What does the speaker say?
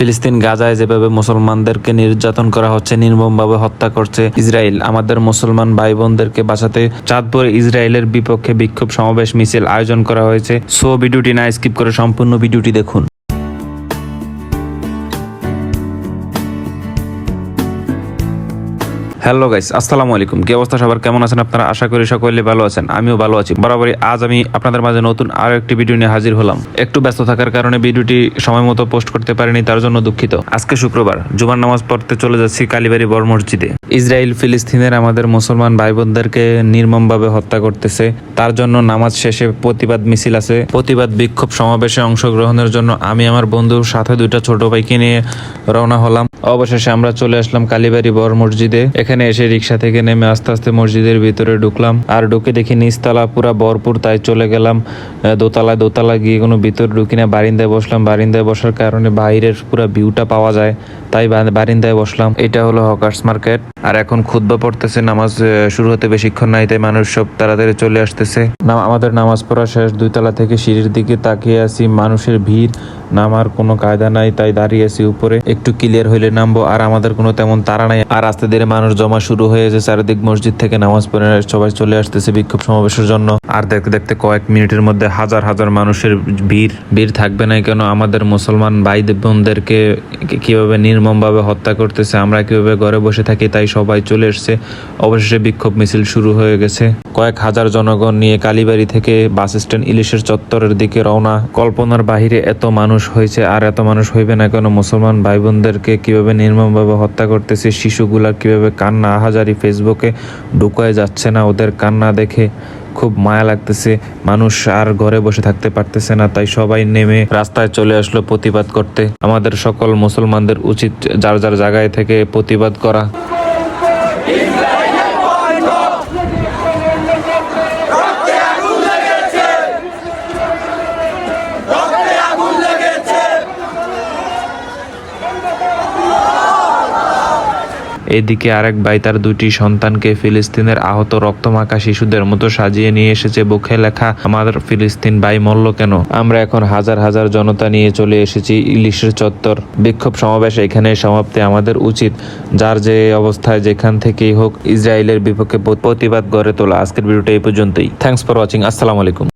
ফিলিস্তিন গাজায় যেভাবে মুসলমানদেরকে নির্যাতন করা হচ্ছে, নির্মমভাবে হত্যা করছে ইসরায়েল, আমাদের মুসলমান ভাই বোনদেরকে বাঁচাতে চাঁদপুরে ইসরায়েলের বিপক্ষে বিক্ষোভ সমাবেশ মিছিল আয়োজন করা হয়েছে। সো ভিডিওটি না স্কিপ করে সম্পূর্ণ ভিডিওটি দেখুন। হ্যালো গাইস আসসালামু আলাইকুম কি অবস্থা সবার? কেমন আছেন আপনারা? আশা করি সকলে ভালো আছেন। আমিও ভালো আছি। বরাবরই আজ আমি আপনাদের মাঝে নতুন আরও একটি ভিডিও নিয়ে হাজির হলাম। একটু ব্যস্ত থাকার কারণে ভিডিওটি সময় মতো পোস্ট করতে পারিনি, তার জন্য দুঃখিত। আজকে শুক্রবার, জুমার নামাজ পড়তে চলে যাচ্ছি কালীবাড়ি বড় মসজিদে। ইসরায়েল ফিলিস্তিনের আমাদের মুসলমান ভাই বোনদেরকে নির্মমভাবে হত্যা করতেছে। তার জন্য নামাজ শেষে প্রতিবাদ মিছিল আছে। প্রতিবাদ বিক্ষোভ সমাবেশে অংশগ্রহণের জন্য আমি আমার বন্ধুর সাথে দুইটা ছোট ভাইকে নিয়ে রওনা হলাম। অবশেষে আমরা চলে আসলাম কালীবাড়ি বড় মসজিদে। এখানে এসে রিক্সা থেকে নেমে আস্তে আস্তে মসজিদের ভিতরে ঢুকলাম। আর ঢুকে দেখি নিচতলা পুরা ভরপুর, তাই চলে গেলাম। দোতলায় দোতলা গিয়ে কোনো ভিতর ঢুকি না, বারিন্দায় বসলাম। বারিন্দায় বসার কারণে বাইরের পুরো ভিউটা পাওয়া যায়, তাই বারিন্দায় বসলাম। এটা হলো হকার্স মার্কেট। আর এখন খুদ্া পড়তেছে, নামাজ শুরু হতে বেশিক্ষণ নাই, তাই মানুষ সব তাড়াতাড়ি চলে আসতেছে। আমাদের নামাজ পড়া শেষ, দুইতলা থেকে সিঁড়ির দিকে তাকিয়ে আছি। মানুষের ভিড় নামার কোনো কায়দা নাই, তাই দাঁড়িয়ে আছি উপরে। একটু ক্লিয়ার হইলে নামবো, আর আমাদের কোনো তেমন তারা নাই। আর আস্তে ধীরে মানুষ জমা শুরু হয়েছে চারিদিক মসজিদ থেকে নামাজ পড়ে সবাই চলে আসতেছে বিক্ষোভ সমাবেশের জন্য। আর দেখতে দেখতে কয়েক মিনিটের মধ্যে হাজার হাজার মানুষের ভিড়। ভিড় থাকবে না কেন? আমাদের মুসলমান ভাই বোনদেরকে কীভাবে নির্মমভাবে হত্যা করতেছে? আমরা কীভাবে ঘরে বসে থাকি? তাই সবাই চলে এসছে। অবশেষে বিক্ষোভ মিছিল শুরু হয়ে গেছে। কয়েক হাজার জনগণ নিয়ে কালীবাড়ি থেকে বাস স্ট্যান্ড ইলিশের চত্বরের দিকে রওনা। কল্পনার বাহিরে এত মানুষ হয়েছে আর এত মানুষ হইবে না কেন? মুসলমান ভাই বোনদেরকে কীভাবে নির্মমভাবে হত্যা করতেছে? শিশুগুলা কীভাবে কান্না? আহাজারি ফেসবুকে ঢুকায় যাচ্ছে না? ওদের কান্না দেখে খুব মায়া লাগতেছে। মানুষ আর ঘরে বসে থাকতে পারতেছে না, তাই সবাই নেমে রাস্তায় চলে আসলো প্রতিবাদ করতে। আমাদের সকল মুসলমানদের উচিত যার যার জায়গায় থেকে প্রতিবাদ করা। এদিকে আরেক ভাই তার দুটি সন্তানকে ফিলিস্তিনের আহত রক্তমাখা শিশুদের মতো সাজিয়ে নিয়ে এসেছে বুকে লেখা আমাদের ফিলিস্তিন ভাই মরল কেন? আমরা এখন হাজার হাজার জনতা নিয়ে চলে এসেছি ইলিশের চত্বর। বিক্ষোভ সমাবেশ এখানে সমাপ্তি আমাদের উচিত। যার যে অবস্থায় যেখান থেকেই হোক, ইসরায়েলের বিপক্ষে প্রতিবাদ গড়ে তোলা। আজকের ভিডিওটা এই পর্যন্তই। থ্যাংকস ফর ওয়াচিং আসসালামু আলাইকুম।